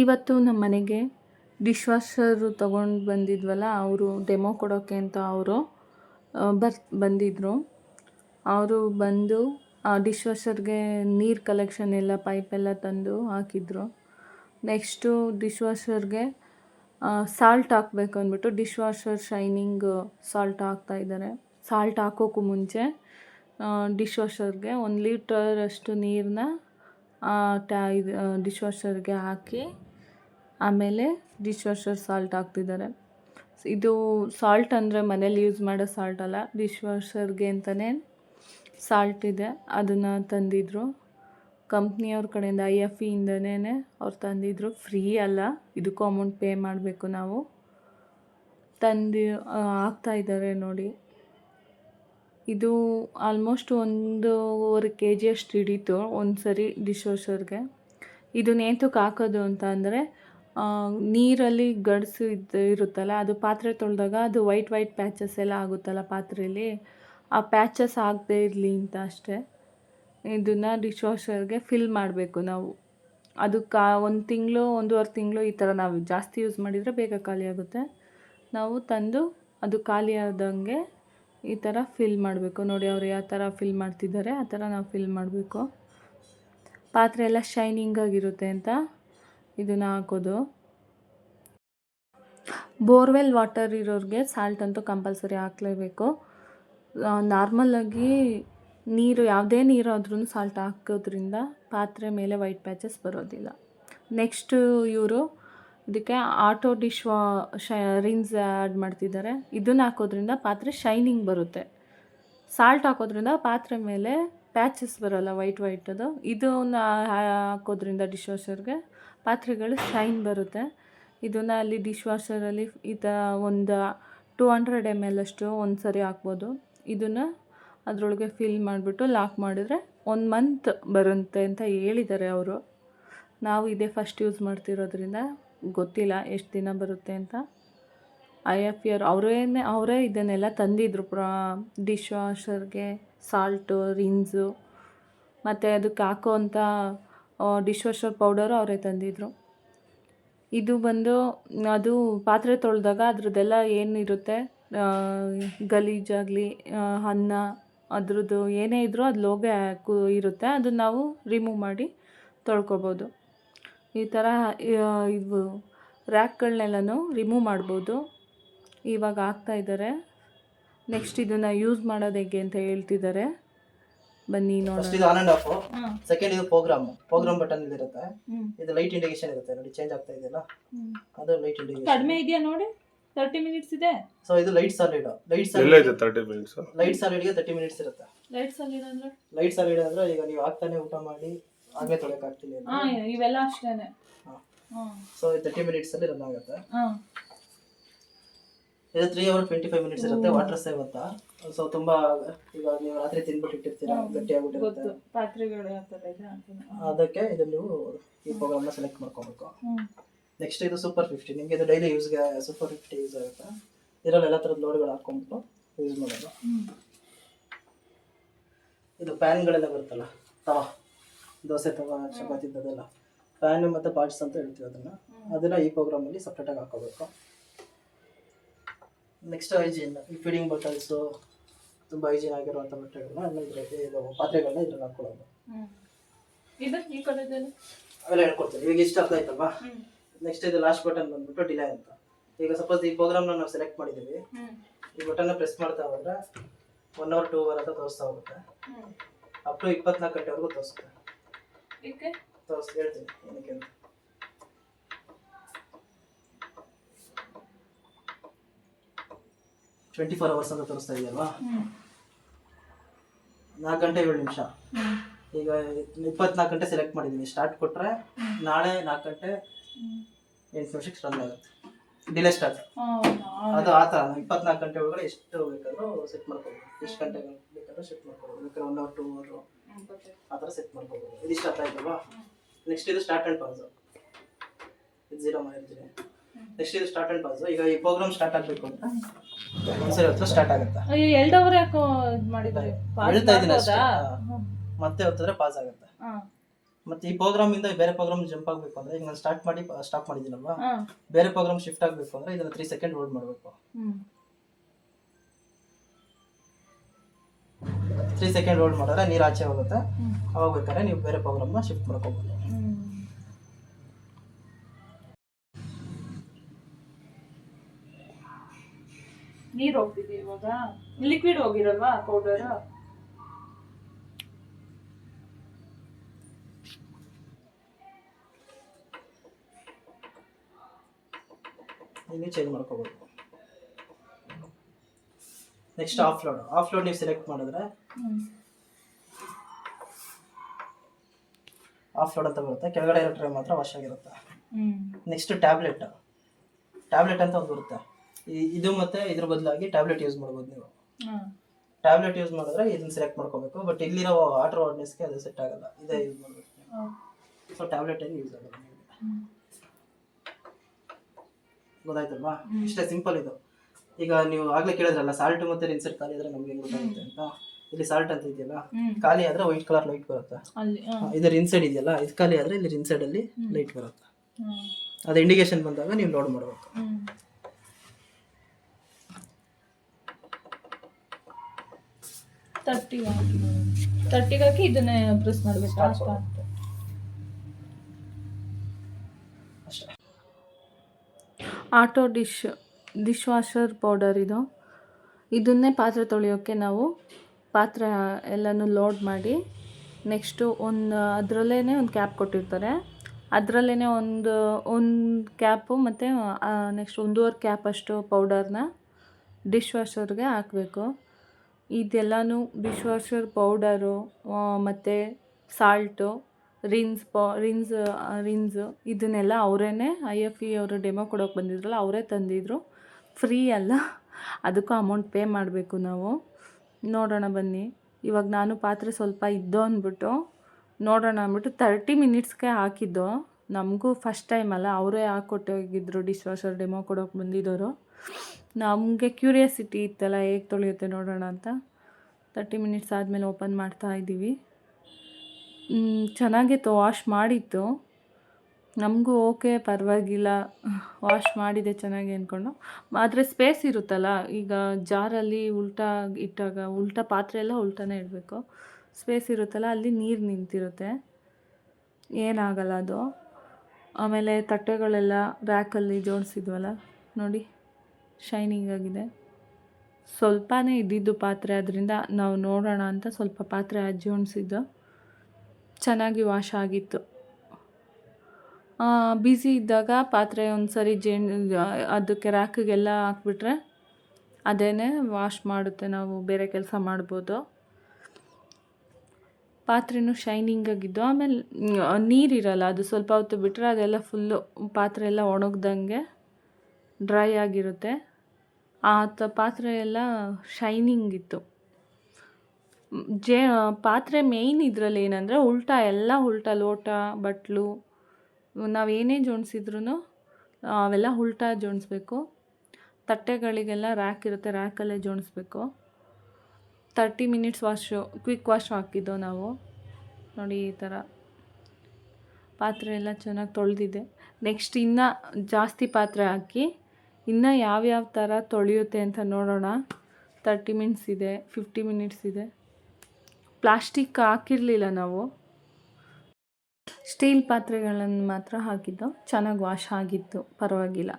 ಇವತ್ತು ನಮ್ಮ ಮನೆಗೆ ಡಿಶ್ ವಾಷರು ತೊಗೊಂಡು ಬಂದಿದ್ವಲ್ಲ, ಅವರು ಡೆಮೋ ಕೊಡೋಕ್ಕೆ ಅಂತ ಅವರು ಬರ್ ಬಂದಿದ್ದರು ಅವರು ಬಂದು ಆ ಡಿಶ್ ವಾಷರ್ಗೆ ನೀರು ಕಲೆಕ್ಷನ್ ಎಲ್ಲ ಪೈಪೆಲ್ಲ ತಂದು ಹಾಕಿದ್ರು. ನೆಕ್ಸ್ಟು ಡಿಶ್ ವಾಷರ್ಗೆ ಸಾಲ್ಟ್ ಹಾಕ್ಬೇಕು ಅಂದ್ಬಿಟ್ಟು ಡಿಶ್ ವಾಷರ್ ಶೈನಿಂಗ್ ಸಾಲ್ಟ್ ಹಾಕ್ತಾ ಇದ್ದಾರೆ. ಸಾಲ್ಟ್ ಹಾಕೋಕ್ಕೂ ಮುಂಚೆ ಡಿಶ್ ವಾಷರ್ಗೆ ಒಂದು ಲೀಟರಷ್ಟು ನೀರನ್ನ ಟ್ಯಾ ಇದು ಡಿಶ್ ವಾಷರ್ಗೆ ಹಾಕಿ ಆಮೇಲೆ ಡಿಶ್ ವಾಷರ್ ಸಾಲ್ಟ್ ಹಾಕ್ತಿದ್ದಾರೆ ಇದು ಸಾಲ್ಟ್ ಅಂದರೆ ಮನೇಲಿ ಯೂಸ್ ಮಾಡೋ ಸಾಲ್ಟ್ ಅಲ್ಲ ಡಿಶ್ ವಾಷರ್ಗೆ ಅಂತಲೇ ಸಾಲ್ಟ್ ಇದೆ. ಅದನ್ನು ತಂದಿದ್ದರು ಕಂಪ್ನಿಯವ್ರ ಕಡೆಯಿಂದ ಐ ಎಫ್ ಇಂದನೇ ಅವ್ರು ತಂದಿದ್ದರು ಫ್ರೀ ಅಲ್ಲ, ಇದಕ್ಕೂ ಅಮೌಂಟ್ ಪೇ ಮಾಡಬೇಕು ನಾವು. ತಂದು ಹಾಕ್ತಾ ಇದ್ದಾರೆ ನೋಡಿ. ಇದು ಆಲ್ಮೋಸ್ಟ್ ಒಂದೂವರೆ ಕೆ ಜಿಯಷ್ಟು ಹಿಡೀತು ಒಂದು ಸರಿ ಡಿಶ್ ವಾಷರ್ಗೆ ಇದು ನೇತಕ್ಕೆ ಹಾಕೋದು ಅಂತ ಅಂದರೆ ನೀರಲ್ಲಿ ಗಡ್ಸು ಇದು, ಇರುತ್ತಲ್ಲ, ಅದು ಪಾತ್ರೆ ತೊಳೆದಾಗ ಅದು ವೈಟ್ ವೈಟ್ ಪ್ಯಾಚಸ್ ಎಲ್ಲ ಆಗುತ್ತಲ್ಲ ಪಾತ್ರೆಯಲ್ಲಿ ಆ ಪ್ಯಾಚಸ್ ಆಗದೇ ಇರಲಿ ಅಂತ ಅಷ್ಟೇ. ಇದನ್ನು ಡಿಶ್ ವಾಷರ್ಗೆ ಫಿಲ್ ಮಾಡಬೇಕು ನಾವು. ಅದು ಕಾ ಒಂದು ತಿಂಗಳು, ಒಂದೂವರೆ ತಿಂಗಳು ಈ ಥರ ನಾವು ಜಾಸ್ತಿ ಯೂಸ್ ಮಾಡಿದರೆ ಬೇಗ ಖಾಲಿ ಆಗುತ್ತೆ. ನಾವು ತಂದು ಅದು ಖಾಲಿ ಆದಂಗೆ ಈ ಥರ ಫಿಲ್ ಮಾಡಬೇಕು. ನೋಡಿ ಅವ್ರು ಯಾವ ಥರ ಫಿಲ್ ಮಾಡ್ತಿದ್ದಾರೆ, ಆ ಥರ ನಾವು ಫಿಲ್ ಮಾಡಬೇಕು. ಪಾತ್ರೆ ಎಲ್ಲ ಶೈನಿಂಗ್ ಆಗಿರುತ್ತೆ ಅಂತ. ಇದನ್ನು ಹಾಕೋದು. ಬೋರ್ವೆಲ್ ವಾಟರ್ ಇರೋರಿಗೆ ಸಾಲ್ಟ್ ಅಂತೂ ಕಂಪಲ್ಸರಿ ಹಾಕಲೇಬೇಕು. ನಾರ್ಮಲಾಗಿ ನೀರು, ಯಾವುದೇ ನೀರು ಆದ್ರೂ ಸಾಲ್ಟ್ ಹಾಕೋದ್ರಿಂದ ಪಾತ್ರೆ ಮೇಲೆ ವೈಟ್ ಪ್ಯಾಚಸ್ ಬರೋದಿಲ್ಲ. ನೆಕ್ಸ್ಟು ಇವರು ಇದಕ್ಕೆ ಆಟೋ ಡಿಶ್ ವಾ ಶ ರಿನ್ಸ್ ಆ್ಯಡ್ ಮಾಡ್ತಿದ್ದಾರೆ. ಇದನ್ನು ಹಾಕೋದ್ರಿಂದ ಪಾತ್ರೆ ಶೈನಿಂಗ್ ಬರುತ್ತೆ. ಸಾಲ್ಟ್ ಹಾಕೋದ್ರಿಂದ ಪಾತ್ರೆ ಮೇಲೆ ಪ್ಯಾಚಸ್ ಬರೋಲ್ಲ ವೈಟ್ ವೈಟದು ಇದನ್ನ ಹಾಕೋದ್ರಿಂದ ಡಿಶ್ ವಾಷರ್ಗೆ ಪಾತ್ರೆಗಳು ಶೈನ್ ಬರುತ್ತೆ ಇದನ್ನು ಅಲ್ಲಿ ಡಿಶ್ ವಾಷರಲ್ಲಿ ಈ ಥರ ಒಂದು ಟೂ ಹಂಡ್ರೆಡ್ ಎಂ ಎಲ್ ಅಷ್ಟು ಒಂದು ಸರಿ ಹಾಕ್ಬೋದು ಇದನ್ನು ಅದರೊಳಗೆ ಫಿಲ್ ಮಾಡಿಬಿಟ್ಟು ಲಾಕ್ ಮಾಡಿದರೆ ಒಂದು ಮಂತ್ ಬರುತ್ತೆ ಅಂತ ಹೇಳಿದ್ದಾರೆ ಅವರು ನಾವು ಇದೇ ಫಸ್ಟ್ ಯೂಸ್ ಮಾಡ್ತಿರೋದ್ರಿಂದ ಗೊತ್ತಿಲ್ಲ ಎಷ್ಟು ದಿನ ಬರುತ್ತೆ ಅಂತ ಐ ಎಫ್ ಇಯರ್ ಅವರೇನೆ ಅವರೇ ಇದನ್ನೆಲ್ಲ ತಂದಿದ್ರು ಪ್ರಾ ಡಿಶ್ ವಾಷರ್ಗೆ ಸಾಲ್ಟು, ರಿನ್ಸು ಮತ್ತು ಅದಕ್ಕೆ ಹಾಕೋವಂಥ ಡಿಶ್ ವಾಷರ್ ಪೌಡರು ಅವರೇ ತಂದಿದ್ರು. ಇದು ಬಂದು ಅದು ಪಾತ್ರೆ ತೊಳೆದಾಗ ಅದರದ್ದೆಲ್ಲ ಏನಿರುತ್ತೆ? ಗಲೀಜಾಗಲಿ ಅನ್ನ ಅದ್ರದ್ದು ಏನೇ ಇದ್ದರೂ ಅದು ಲೋಗೆ ಇರುತ್ತೆ. ಅದನ್ನು ನಾವು ರಿಮೂವ್ ಮಾಡಿ ತೊಳ್ಕೊಬೋದು. ಈ ಥರ ಇವು ರ್ಯಾಕ್ಗಳನ್ನೆಲ್ಲನೂ ರಿಮೂವ್ ಮಾಡ್ಬೋದು. ಇವಾಗ ಹಾಕ್ತಾ ಇದ್ದಾರೆ. ನೆಕ್ಸ್ಟ್ ಇದನ್ನು ಯೂಸ್ ಮಾಡೋದು ಹೇಗೆ ಅಂತ ಹೇಳ್ತಿದ್ದಾರೆ ಬನ್ನಿ ಫಸ್ಟ್ ಇದು ಆನ್ ಅಂಡ್ ಆಫ್ ಸೆಕೆಂಡ್ ಇದು ಪ್ರೋಗ್ರಾಮ್ ಪ್ರೋಗ್ರಾಮ್ ಬಟನ್ ಇರುತ್ತೆ ಇದು ಲೈಟ್ ಇಂಡಿಕೇಶನ್ ಇರುತ್ತೆ. ನೋಡಿ ಚೇಂಜ್ ಆಗ್ತಾ ಇದೆಯಲ್ಲ? ಅದು ಲೈಟ್ ಇಂಡಿಕೇಶನ್ ಕಡಿಮೆ ಇದೆಯಾ ನೋಡಿ? ತರ್ಟಿ ಮಿನಿಟ್ಸ್ ಇದೆ? ಸೊ ಇದು ಲೈಟ್ ಸಾಲಿಡ್ ಲೈಟ್ ಸಾಲಿಡ್ ಇದೆ ತರ್ಟಿ ಮಿನಿಟ್ಸ್ ಲೈಟ್ ಸಾಲಿಡ್ಗೆ ತರ್ಟಿ ಮಿನಿಟ್ಸ್ ಇರುತ್ತೆ. ಲೈಟ್ ಸಾಲಿಡ್ ಅಂದ್ರೆ? ಲೈಟ್ ಸಾಲಿಡ್ ಅಂದ್ರೆ ಈಗ ನೀವು ಆಗ್ತಾನೆ ಊಟ ಮಾಡಿ ಆಗ್ಲೇ ತೊಳೆಯಕ್ ಆಗ್ತಿಲ್ಲ ಹಾಂ ಇವೆಲ್ಲ ಅಷ್ಟೇನೆ. ಸೊ ತರ್ಟಿ ಮಿನಿಟ್ಸ್ ಅಲ್ಲಿ ರನ್ ಆಗುತ್ತೆ. ಹಾಂ. ಇದು three hour twenty five minutes ಇರುತ್ತೆ ವಾಟರ್ ಸೇವ್ ಅಂತ. ಸೊ ತುಂಬಾ ಈಗ ನೀವು ರಾತ್ರಿ ತಿನ್ಬಿಟ್ಟು ಇಟ್ಟಿರ್ತೀರಾ ಗಟ್ಟಿ ಆಗ್ಬಿಟ್ಟಿರುತ್ತೆ ಪಾತ್ರೆಗಳು ಅದಕ್ಕೆ ಇದು ನೀವು ಈ ಪ್ರೋಗ್ರಾಮ್ನ ಸೆಲೆಕ್ಟ್ ಮಾಡ್ಕೋಬೇಕು. ನೆಕ್ಸ್ಟ್ ಇದು ಸೂಪರ್ ಫಿಫ್ಟಿ ನಿಮಗೆ ಇದು ಡೈಲಿ ಯೂಸ್ಗೆ ಸೂಪರ್ ಫಿಫ್ಟಿ ಯೂಸ್ ಆಗುತ್ತೆ. ಇದರಲ್ಲಿ ಎಲ್ಲ ಥರದ ಲೋಡ್ಗಳು ಹಾಕೊಂಡ್ಬಿಟ್ಟು ಯೂಸ್ ಮಾಡೋದು. ಇದು ಪ್ಯಾನ್ಗಳೆಲ್ಲ ಬರುತ್ತಲ್ಲ ತವಾ ದೋಸೆ ತವಾ ಚಪಾತಿ ಅದೆಲ್ಲ. ಪ್ಯಾನ್ ಮತ್ತು ಪಾಟ್ಸ್ ಅಂತ ಹೇಳ್ತೀವಿ ಅದನ್ನು. ಅದನ್ನು ಈ ಪ್ರೋಗ್ರಾಮಲ್ಲಿ ಸಪ್ರೇಟಾಗಿ ಹಾಕೋಬೇಕು. ನೆಕ್ಸ್ಟ್ ಹೈಜೀನ್ ಈ ಫೀಡಿಂಗ್ ಬಾಟಲ್ಸು ತುಂಬ ಹೈಜೀನ್ ಆಗಿರುವಂಥ ಬಟ್ಟೆಗಳನ್ನ ಆಮೇಲೆ ಇದು ಪಾತ್ರೆಗಳನ್ನ ಇದ್ರಲ್ಲಿ ಹಾಕೊಳ್ಳೋದು. ಇದು ಈ ಕಡೆದಲ್ಲಿ? ಅವೆಲ್ಲ ಹೇಳ್ಕೊಡ್ತೀನಿ. ಈಗ ಇಷ್ಟ ಅರ್ಥ ಆಯ್ತಲ್ವಾ? ನೆಕ್ಸ್ಟ್ ಇದು ಲಾಸ್ಟ್ ಬಟನ್ ಬಂದ್ಬಿಟ್ಟು ಡಿಲೇ ಅಂತ. ಈಗ ಸಪೋಸ್ ಈ ಪ್ರೋಗ್ರಾಮ್ನ ನಾವು ಸೆಲೆಕ್ಟ್ ಮಾಡಿದ್ದೀವಿ. ಈ ಬಟನ್ನ ಪ್ರೆಸ್ ಮಾಡ್ತಾ ಹೋದ್ರೆ ಒನ್ ಅವರ್ ಟೂ ಅವರ್ ಅಂತ ತೋರಿಸ್ತಾ ಹೋಗುತ್ತೆ. ಅಪ್ ಟು ಇಪ್ಪತ್ನಾಲ್ಕು ಗಂಟೆವರೆಗೂ ತೋರಿಸುತ್ತೆ. ತೋರಿಸ್ ಹೇಳ್ತೀನಿ ಏನಕ್ಕೆ ಅಂತ. ಟ್ವೆಂಟಿ ಫೋರ್ ಅವರ್ಸ್ ಅಂತ ತೋರಿಸ್ತಾ ಇದೆಯಲ್ವಾ ನಾಲ್ಕು ಗಂಟೆ ಏಳು ನಿಮಿಷ. ಈಗ ಇಪ್ಪತ್ನಾಲ್ಕು ಗಂಟೆ ಸೆಲೆಕ್ಟ್ ಮಾಡಿದ್ದೀನಿ ಸ್ಟಾರ್ಟ್ ಕೊಟ್ಟರೆ ನಾಳೆ ನಾಲ್ಕು ಗಂಟೆ ಎಂಟು ನಿಮಿಷಕ್ಕೆ ರನ್ ಆಗುತ್ತೆ. ಡಿಲೇ ಸ್ಟಾರ್ಟ್ ಅದು ಆ ಥರ. ಇಪ್ಪತ್ನಾಲ್ಕು ಗಂಟೆ ಒಳಗಡೆ ಎಷ್ಟು ಬೇಕಾದರೂ ಸೆಟ್ ಮಾಡ್ಕೋಬೋದು. ಎಷ್ಟು ಗಂಟೆ ಬೇಕಾದರೂ ಸೆಟ್ ಮಾಡ್ಕೋಬೋದು. ಬೇಕಾದ್ರೆ ಒನ್ ಅವರ್ ಟೂ ಅವರು ಆ ಥರ ಸೆಟ್ ಮಾಡ್ಕೋಬೋದು. ಇದು ಅರ್ಥ ಆಯ್ತಲ್ವಾ? ನೆಕ್ಸ್ಟ್ ಇದು ಸ್ಟಾರ್ಟ್ ಆ್ಯಂಡ್ ಪಾಸು ಇದು ಜೀರೋ ಮಾಡಿರ್ತೀನಿ. ನೆಕ್ಸ್ಟ್ ಇದು ಸ್ಟಾರ್ಟ್ ಅಂಡ್ ಪಾಸ್ ಈಗ ಈ ಪ್ರೋಗ್ರಾಮ್ ಸ್ಟಾರ್ಟ್ ಆಗಬೇಕು ಅಂತ. ಒಂದ್ಸರಿ ಹತ್ರ ಸ್ಟಾರ್ಟ್ ಆಗುತ್ತೆ. ಅಯ್ಯೋ ಎಲ್ಡವ್ರು ಯಾಕೋ ಇದು ಮಾಡಿದ್ದಾರೆ? ಹೇಳ್ತಾ ಇದ್ದೀನಿ ಅಷ್ಟೇ. ಮತ್ತೆ ಹೊತ್ತಿದ್ರೆ ಪಾಸ್ ಆಗುತ್ತೆ. ಮತ್ತೆ ಈ ಪ್ರೋಗ್ರಾಮ್ ಇಂದ ಬೇರೆ ಪ್ರೋಗ್ರಾಮ್ ಜಂಪ್ ಆಗಬೇಕು ಅಂದ್ರೆ ಈಗ ನಾನು ಸ್ಟಾರ್ಟ್ ಮಾಡಿ ಸ್ಟಾಪ್ ಮಾಡಿದ್ದೀನಲ್ವಾ? ಬೇರೆ ಪ್ರೋಗ್ರಾಮ್ ಶಿಫ್ಟ್ ಆಗಬೇಕು ಅಂದ್ರೆ ಇದನ್ನ ತ್ರೀ ಸೆಕೆಂಡ್ ಹೋಲ್ಡ್ ಮಾಡಬೇಕು. ತ್ರೀ ಸೆಕೆಂಡ್ ಹೋಲ್ಡ್ ಮಾಡಿದ್ರೆ ನೀರು ಆಚೆ ಹೋಗುತ್ತೆ. ಅವಾಗ ಬೇಕಾದ್ರೆ ನೀವು ಬೇರೆ ಪ್ರೋಗ್ರಾಮ್ನ ಶಿಫ್ಟ್ ಮಾಡ್ಕೋಬೋದು. ನೀರು ಹೋಗ್ತಿದೆ ಇವಾಗ. ಲಿಕ್ವಿಡ್ ಹೋಗಿರಲ್ವಾ ಪೌಡರ್ ಇಲ್ಲಿ ಚೇಂಜ್ ಮಾಡ್ಕೋಬೋದು. Next half load half load ನೀವು ಸೆಲೆಕ್ಟ್ ಮಾಡಿದ್ರೆ ಆಫ್ ಲೋಡ್ ಅಂತ ಬರುತ್ತೆ. ಕೆಳಗಡೆ ಇರೋ ಟ್ರೈ ಮಾತ್ರ ವಾಶ್ ಆಗಿರುತ್ತೆ. ನೆಕ್ಸ್ಟ್ ಟ್ಯಾಬ್ಲೆಟ್ ಟ್ಯಾಬ್ಲೆಟ್ ಅಂತ ಒಂದು ಬರುತ್ತೆ. ಇದು ಮತ್ತೆ ಇದ್ರ ಬದಲಾಗಿ ಟ್ಯಾಬ್ಲೆಟ್ ಯೂಸ್ ಮಾಡ್ಬೋದು ನೀವು. ಟ್ಯಾಬ್ಲೆಟ್ ಯೂಸ್ ಮಾಡಿದ್ರೆ ಇದನ್ನ ಸೆಲೆಕ್ಟ್ ಮಾಡ್ಕೋಬೇಕು. ಬಟ್ ಇಲ್ಲಿರೋ ವಾಟರ್ ವಾರ್ಡ್ನೆಸ್ಗೆ ಅದು ಸೆಟ್ ಆಗಲ್ಲ. ಇದೇ ಯೂಸ್ ಮಾಡಬೇಕು ಸೊ ಟ್ಯಾಬ್ಲೆಟ್ ಏನು ಯೂಸ್ ಆಗಲ್ಲ ನಿಮಗೆ. ಗೊತ್ತಾಯ್ತಲ್ವಾ? ಇಷ್ಟೇ ಸಿಂಪಲ್ ಇದು. ಈಗ ನೀವು ಆಗ್ಲೇ ಕೇಳಿದ್ರಲ್ಲ ಸಾಲ್ಟ್ ಮತ್ತೆ ರಿನ್ಸೆಟ್ ಖಾಲಿ ಆದ್ರೆ ನಮ್ಗೆ ಹೆಂಗ್ ಗೊತ್ತಾಗುತ್ತೆ ಅಂತ? ಇಲ್ಲಿ ಸಾಲ್ಟ್ ಅಂತ ಇದೆಯಲ್ಲ ಖಾಲಿ ಆದ್ರೆ ವೈಟ್ ಕಲರ್ ಲೈಟ್ ಬರುತ್ತೆ. ಅಲ್ಲಿ ಇದರ ಇನ್ಸೈಡ್ ಇದೆಯಲ್ಲ ಇದು ಖಾಲಿ ಆದ್ರೆ ಇಲ್ಲಿ ಇನ್ಸೈಡ್ ಅಲ್ಲಿ ಲೈಟ್ ಬರುತ್ತೆ. ಅದು ಇಂಡಿಕೇಶನ್ ಬಂದಾಗ ನೀವು ಲೋಡ್ ಮಾಡಬೇಕು. ತರ್ಟಿಗೆ ಹಾಕಿ ತರ್ಟಿಗೆ ಹಾಕಿ ಇದನ್ನೇ ಪ್ರೆಸ್ ಮಾಡಬೇಕು auto dish dish washer powder ಇದು. ಇದನ್ನೇ ಪಾತ್ರೆ ತೊಳೆಯೋಕ್ಕೆ ನಾವು ಪಾತ್ರೆ ಎಲ್ಲನೂ ಲೋಡ್ ಮಾಡಿ ನೆಕ್ಸ್ಟು ಒಂದು ಅದರಲ್ಲೇ ಒಂದು ಕ್ಯಾಪ್ ಕೊಟ್ಟಿರ್ತಾರೆ. ಅದರಲ್ಲೇ ಒಂದು ಒಂದು ಕ್ಯಾಪು ಮತ್ತು ನೆಕ್ಸ್ಟ್ ಒಂದೂವರೆ ಕ್ಯಾಪ್ ಅಷ್ಟು ಪೌಡರ್ನ ಡಿಶ್ ವಾಷರ್ಗೆ ಹಾಕಬೇಕು. ಇದೆಲ್ಲನೂ ಡಿಶ್ ವಾಷರ್ ಪೌಡರು ಮತ್ತು ಸಾಲ್ಟು ರಿನ್ಸ್ ಪೌ ರಿನ್ಸ್ ರಿನ್ಸ್ ಇದನ್ನೆಲ್ಲ ಅವರೇ ಐ ಎಫ್ ಇ ಅವರು ಡೆಮೋ ಕೊಡೋಕೆ ಬಂದಿದ್ರಲ್ಲ, ಅವರೇ ತಂದಿದ್ರು. ಫ್ರೀ ಅಲ್ಲ. ಅದಕ್ಕೂ ಅಮೌಂಟ್ ಪೇ ಮಾಡಬೇಕು ನಾವು. ನೋಡೋಣ ಬನ್ನಿ. ಇವಾಗ ನಾನು ಪಾತ್ರೆ ಸ್ವಲ್ಪ ಇದ್ದೋ ಅಂದ್ಬಿಟ್ಟು ನೋಡೋಣ ಅಂದ್ಬಿಟ್ಟು ತರ್ಟಿ ಮಿನಿಟ್ಸ್ಗೆ ಹಾಕಿದ್ದು. ನಮಗೂ ಫಸ್ಟ್ ಟೈಮ್ ಅಲ್ಲ, ಅವರೇ ಹಾಕೊಟ್ಟೋಗಿದ್ರು ಡಿಶ್ ವಾಷರ್ ಡೆಮೋ ಕೊಡೋಕೆ ಬಂದಿದ್ದವರು ನಮಗೆ ಕ್ಯೂರಿಯಾಸಿಟಿ ಇತ್ತಲ್ಲ, ಹೇಗೆ ತೊಳೆಯುತ್ತೆ ನೋಡೋಣ ಅಂತ. ತರ್ಟಿ ಮಿನಿಟ್ಸ್ ಆದಮೇಲೆ ಓಪನ್ ಮಾಡ್ತಾ ಇದ್ದೀವಿ. ಚೆನ್ನಾಗಿತ್ತು ವಾಶ್ ಮಾಡಿತ್ತು. ನಮಗೂ ಓಕೆ ಪರವಾಗಿಲ್ಲ. ವಾಶ್ ಮಾಡಿದೆ ಚೆನ್ನಾಗಿ ಅಂದ್ಕೊಂಡು ಆದರೆ ಸ್ಪೇಸ್ ಇರುತ್ತಲ್ಲ, ಈಗ ಜಾರಲ್ಲಿ ಉಲ್ಟಾ ಇಟ್ಟಾಗ, ಉಲ್ಟಾ ಪಾತ್ರೆ ಎಲ್ಲ ಉಲ್ಟಾನೇ ಇಡಬೇಕು. ಸ್ಪೇಸ್ ಇರುತ್ತಲ್ಲ, ಅಲ್ಲಿ ನೀರು ನಿಂತಿರುತ್ತೆ. ಏನಾಗಲ್ಲ ಅದು. ಆಮೇಲೆ ತಟ್ಟೆಗಳೆಲ್ಲ ರ್ಯಾಕಲ್ಲಿ ಜೋಡಿಸಿದ್ವಲ್ಲ, ನೋಡಿ. ಶೈನಿಂಗ್ ಆಗಿದೆ. ಸ್ವಲ್ಪನೇ ಇದ್ದಿದ್ದು ಪಾತ್ರೆ, ಅದರಿಂದ ನಾವು ನೋಡೋಣ ಅಂತ ಸ್ವಲ್ಪ ಪಾತ್ರೆ ಅಜ್ಜಿ ಉಣಿಸಿದ್ದು. ಚೆನ್ನಾಗಿ ವಾಶ್ ಆಗಿತ್ತು. ಬ್ಯುಸಿ ಇದ್ದಾಗ ಪಾತ್ರೆ ಒಂದು ಸರಿ ಜೇನ್ ಅದಕ್ಕೆ ರ್ಯಾಕಿಗೆಲ್ಲ ಹಾಕ್ಬಿಟ್ರೆ ಅದೇನೇ ವಾಶ್ ಮಾಡುತ್ತೆ, ನಾವು ಬೇರೆ ಕೆಲಸ ಮಾಡ್ಬೋದು. ಪಾತ್ರೆನೂ ಶೈನಿಂಗ್ ಆಗಿದ್ದು, ಆಮೇಲೆ, ನೀರಿರಲ್ಲ, ಅದು ಸ್ವಲ್ಪ ಹೊತ್ತು ಬಿಟ್ಟರೆ ಅದೆಲ್ಲ ಫುಲ್ಲು ಪಾತ್ರೆ ಎಲ್ಲ ಒಣಗ್ದಂಗೆ ಡ್ರೈ ಆಗಿರುತ್ತೆ. ಆ ಪಾತ್ರೆ ಎಲ್ಲ ಶೈನಿಂಗ್ ಇತ್ತು. ಜೇ, ಪಾತ್ರೆ ಮೇಯ್ನ್ ಇದರಲ್ಲಿ ಏನಂದರೆ ಉಲ್ಟಾ, ಎಲ್ಲ ಉಲ್ಟಾ, ಲೋಟ, ಬಟ್ಲು, ನಾವು ಏನೇ ಅವೆಲ್ಲ ಉಲ್ಟಾ ಜೋಡಿಸ್ಬೇಕು. ತಟ್ಟೆಗಳಿಗೆಲ್ಲ ರ್ಯಾಕ್ ಇರುತ್ತೆ ರ್ಯಾಕಲ್ಲೇ ಜೋಡಿಸ್ಬೇಕು. Thirty minutes wash quick wash ಹಾಕಿದ್ದು ನಾವು. ನೋಡಿ ಈ ಥರ ಪಾತ್ರೆ ಎಲ್ಲ ಚೆನ್ನಾಗಿ ತೊಳೆದಿದೆ. ನೆಕ್ಸ್ಟ್ ಇನ್ನೂ ಜಾಸ್ತಿ ಪಾತ್ರೆ ಹಾಕಿ ಇನ್ನು ಯಾವ್ಯಾವ ಥರ ತೊಳೆಯುತ್ತೆ ಅಂತ ನೋಡೋಣ. ತರ್ಟಿ ಮಿನಿಟ್ಸ್ ಇದೆ ಫಿಫ್ಟಿ ಮಿನಿಟ್ಸ್ ಇದೆ. ಪ್ಲಾಸ್ಟಿಕ್ ಹಾಕಿರಲಿಲ್ಲ ನಾವು. ಸ್ಟೀಲ್ ಪಾತ್ರೆಗಳನ್ನು ಮಾತ್ರ ಹಾಕಿದ್ದು. ಚೆನ್ನಾಗಿ ವಾಶ್ ಆಗಿತ್ತು. ಪರವಾಗಿಲ್ಲ.